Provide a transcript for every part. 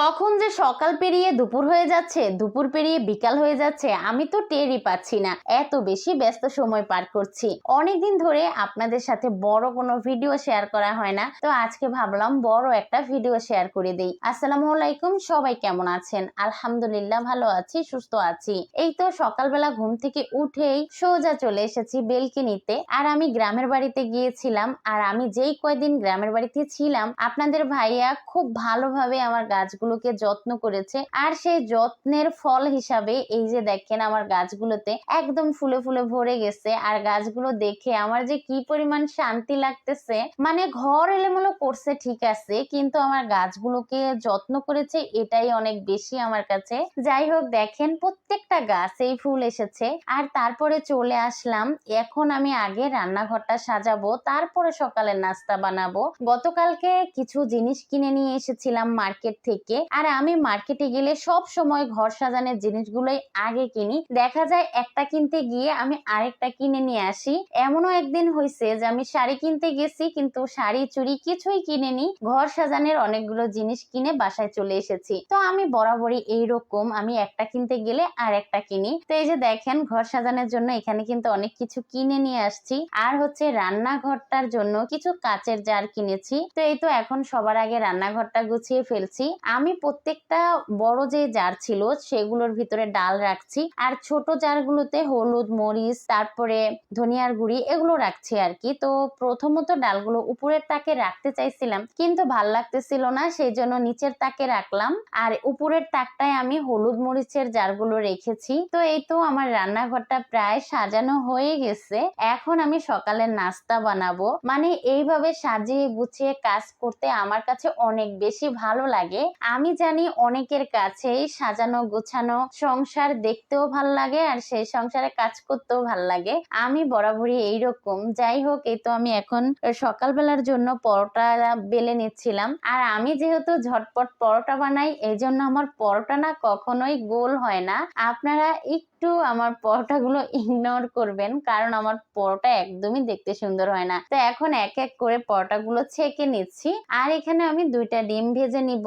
কখন যে সকাল পেরিয়ে দুপুর হয়ে যাচ্ছে, দুপুর পেরিয়ে বিকাল হয়ে যাচ্ছে, আমি তো টেরই পাচ্ছি না। এত বেশি ব্যস্ত সময় পার করছি। অনেকদিন ধরে আপনাদের সাথে বড় কোনো ভিডিও শেয়ার করা হয় না, তো আজকে ভাবলাম বড় একটা ভিডিও শেয়ার করে দেই। আসসালামু আলাইকুম, সবাই কেমন আছেন? আলহামদুলিল্লাহ ভালো আছি, সুস্থ আছি। এই তো সকালবেলা ঘুম থেকে উঠেই সোজা চলে এসেছি বেলকিনিতে, আর আমি গ্রামের বাড়িতে গিয়েছিলাম, আর আমি যেই কয়দিন গ্রামের বাড়িতে ছিলাম, আপনাদের ভাইয়া খুব ভালোভাবে আমার গাছগুলোকে যত্ন করেছে। আর সেই যত্নের ফল হিসাবে এই যে দেখেন আমার গাছগুলোতে একদম ফুলে ফুলে ভরে গেছে। আর গাছগুলো দেখে আমার যে কি পরিমাণ শান্তি লাগতেছে মানে ঘর এলোমেলো করছে ঠিক আছে, কিন্তু আমার গাছগুলোকে যত্ন করেছে এটাই অনেক বেশি আমার কাছে। যাই হোক, দেখেন প্রত্যেকটা গাছেই ফুল এসেছে। আর তারপরে চলে আসলাম, এখন আমি আগে রান্নাঘরটা সাজাবো, তারপরে সকালের নাস্তা বানাবো। গতকালকে কিছু জিনিস কিনে নিয়ে এসেছিলাম মার্কেট থেকে। আর আমি মার্কেটে গেলে সব সময় ঘর সাজানোর জিনিসগুলোই আগে কিনি। দেখা যায় একটা কিনতে গিয়ে আমি আরেকটা কিনে নিয়ে আসি। এমনও একদিন হয়েছে যে আমি শাড়ি কিনতে গেছি, কিন্তু শাড়ি, চুড়ি কিছুই কিনেনি। ঘর সাজানোর অনেকগুলো জিনিস কিনে বাসায় চলে এসেছি। তো আমি বরাবরই এইরকম আমি একটা কিনতে গেলে আর একটা কিনি। তো এই যে দেখেন, ঘর সাজানোর জন্য এখানে কিন্তু অনেক কিছু কিনে নিয়ে আসছি। আর হচ্ছে রান্নাঘরটার জন্য কিছু কাচের জার কিনেছি। তো এই তো এখন সবার আগে রান্নাঘরটা গুছিয়ে ফেলছি। আমি প্রত্যেকটা বড় যে জার ছিল সেগুলোর ভিতরে ডাল রাখছি। আর ছোট জারগুলোতে হলুদ, মরিচ, তারপরে ধনিয়ার গুঁড়ি এগুলো রাখছি আর কি। তো প্রথমত ডালগুলো উপরের তাকে রাখতে চাইছিলাম, কিন্তু ভালো লাগতেছিল না সেই জন্য নিচের তাকে রাখলাম। আর উপরের তাকটায় আমি হলুদ, মরিচের জারগুলো রেখেছি। তো এই তো আমার রান্নাঘরটা প্রায় সাজানো হয়ে গেছে। এখন আমি সকালের নাস্তা বানাবো। মানে এইভাবে সাজিয়ে গুছিয়ে কাজ করতে আমার কাছে অনেক বেশি ভালো লাগে। আমি জানি অনেকের কাছেই সাজানো গোছানো সংসার দেখতেও ভালো লাগে আর সেই সংসারে কাজ করতেও ভালো লাগে। আমি বরাবরই এইরকম। যাই হোক, এই তো আমি এখন সকালবেলার জন্য পরোটা বেলে নিচ্ছিলাম। আর আমি যেহেতু ঝটপট পরোটা বানাই এই জন্য আমার পরোটা না কখনোই গোল হয় না। আপনারা একটু আমার পরোটাগুলো ইগনোর করবেন, কারণ আমার পরোটা একদমই দেখতে সুন্দর হয় না। তো এখন এক এক করে পরোটাগুলো ছেঁকে নিচ্ছি। আর এখানে আমি দুইটা ডিম ভেজে নিব।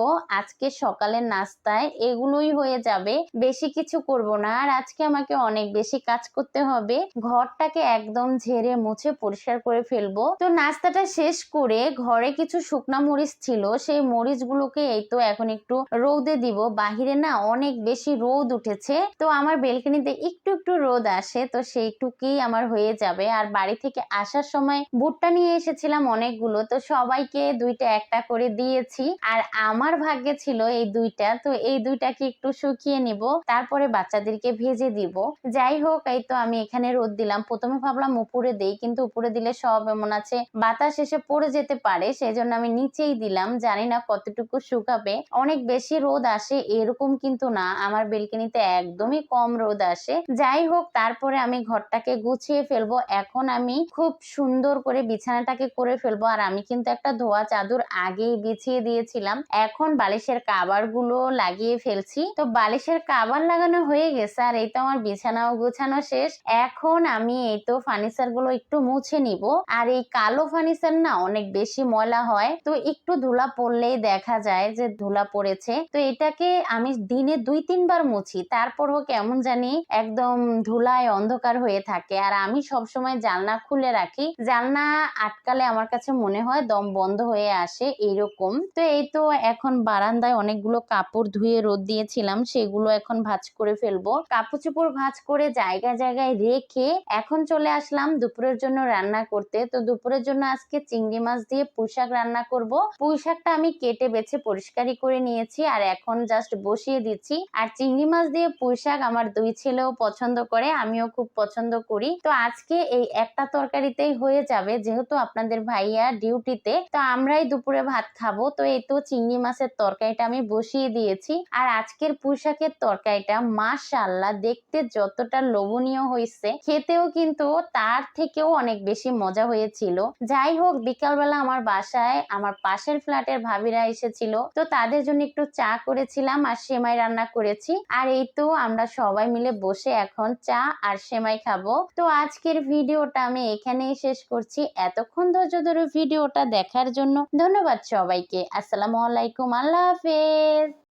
আজকে সকালের নাস্তায় এগুলোই হয়ে যাবে। বেশি কিছু করব না। আর আজকে আমাকে অনেক বেশি কাজ করতে হবে। ঘরটাকে একদম ঝেড়ে মুছে পরিষ্কার করে ফেলব। তো নাস্তাটা শেষ করে ঘরে কিছু শুকনা মরিচ ছিল, সেই মরিচগুলোকে এই তো এখন একটু রোদে দিব। বাহিরে না অনেক বেশি রোদ উঠেছে। তো আমার বেলকনিতে একটু একটু রোদ আসে, তো সেইটুকুই আমার হয়ে যাবে। আর বাড়ি থেকে আসার সময় ভুট্টা নিয়ে এসেছিলাম অনেকগুলো, তো সবাইকে দুইটা একটা করে দিয়েছি। আর আমার ভাগ্যে ছিল এই দুইটা। তো এই দুইটাকে একটু শুকিয়ে নিব, তারপরে বাচ্চাদেরকে ভেজে দিব। যাই হোক, এই তো আমি এখানে রোদ দিলাম। প্রথমে ভাবলাম উপরে দেই, কিন্তু উপরে দিলে সব এমন আছে, বাতাস এসে পড়ে যেতে পারে সেই জন্য আমি নিচেই দিলাম। জানি না কতটুকু শুকাবে। অনেক বেশি রোদ আসে এরকম কিন্তু না। আমার বেলকনিতে একদমই কম রোদ আসে। যাই হোক, তারপরে আমি ঘরটাকে গুছিয়ে ফেলব। এখন আমি খুব সুন্দর করে বিছানাটাকে করে ফেলব। আর আমি কিন্তু একটা ধোয়া চাদর আগেই বিছিয়ে দিয়েছিলাম। এখন বালিশের কাবারগুলো লাগিয়ে ফেলছি। তো বালিশের কাবার লাগানো হয়ে গেছে আর এই তো আমার বিছানাও গোছানো শেষ। এখন আমি এই তো ফার্নিচারগুলো একটু মুছে নিব। আর এই কালো ফার্নিচার না অনেক বেশি ময়লা হয়। তো একটু ধুলা পড়লেই দেখা যায় যে ধুলা পড়েছে। তো এটাকে আমি দিনে দুই, তিনবার মুছি। তারপরও কেমন জানি একদম ধুলায় অন্ধকার হয়ে থাকে। আর আমি সবসময় জানলা খুলে রাখি। জানলা আটকালে আমার কাছে মনে হয় দম বন্ধ হয়ে আসে এইরকম। তো এই তো এখন বারান্দায় অনেকগুলো কাপড় ধুয়ে রোদ দিয়েছিলাম, সেগুলো এখন ভাজ করে ফেলব। কাপড় চোপড় ভাজ করে জায়গায় জায়গায় রেখে এখন চলে আসলাম দুপুরের জন্য রান্না করতে। তো দুপুরের জন্য আজকে চিংড়ি মাছ দিয়ে পুঁইশাক রান্না করব। পুঁইশাকটা আমি কেটে বেছে পরিষ্কারই করে নিয়েছি আর এখন জাস্ট বসিয়ে দিচ্ছি। আর চিংড়ি মাছ দিয়ে পুঁইশাক আমার দুই ছেলেও পছন্দ করে, আমিও খুব পছন্দ করি। তো আজকে এই একটা তরকারিতেই হয়ে যাবে, যেহেতু আপনাদের ভাইয়া ডিউটিতে তো আমরাই দুপুরে ভাত খাব। তো এই তো চিংড়ি মাছের তরকারিটা আমি বসিয়ে দিয়েছি। আর আজকের পুঁইশাকের তরকারিটা মাশাল্লাহ দেখতে যতটা লোভনীয় হয়েছে, খেতেও কিন্তু তার থেকেও অনেক বেশি মজা হয়েছিল। যাই হোক, বিকালবেলা আমার বাসায় আমার পাশের ফ্ল্যাটের ভাবিরা এসেছিল, তো তাদের জন্য একটু চা করেছিলাম আর সেমাই রান্না করেছি। আর এই তো আমরা সবাই মিলে বসে এখন চা আর সেমাই খাব। তো আজকের ভিডিওটা আমি এখানেই শেষ করছি। এতক্ষণ ধৈর্য ধরে ভিডিওটা দেখার জন্য ধন্যবাদ সবাইকে। আসসালামু আলাইকুম, আল্লাহ হাফেজ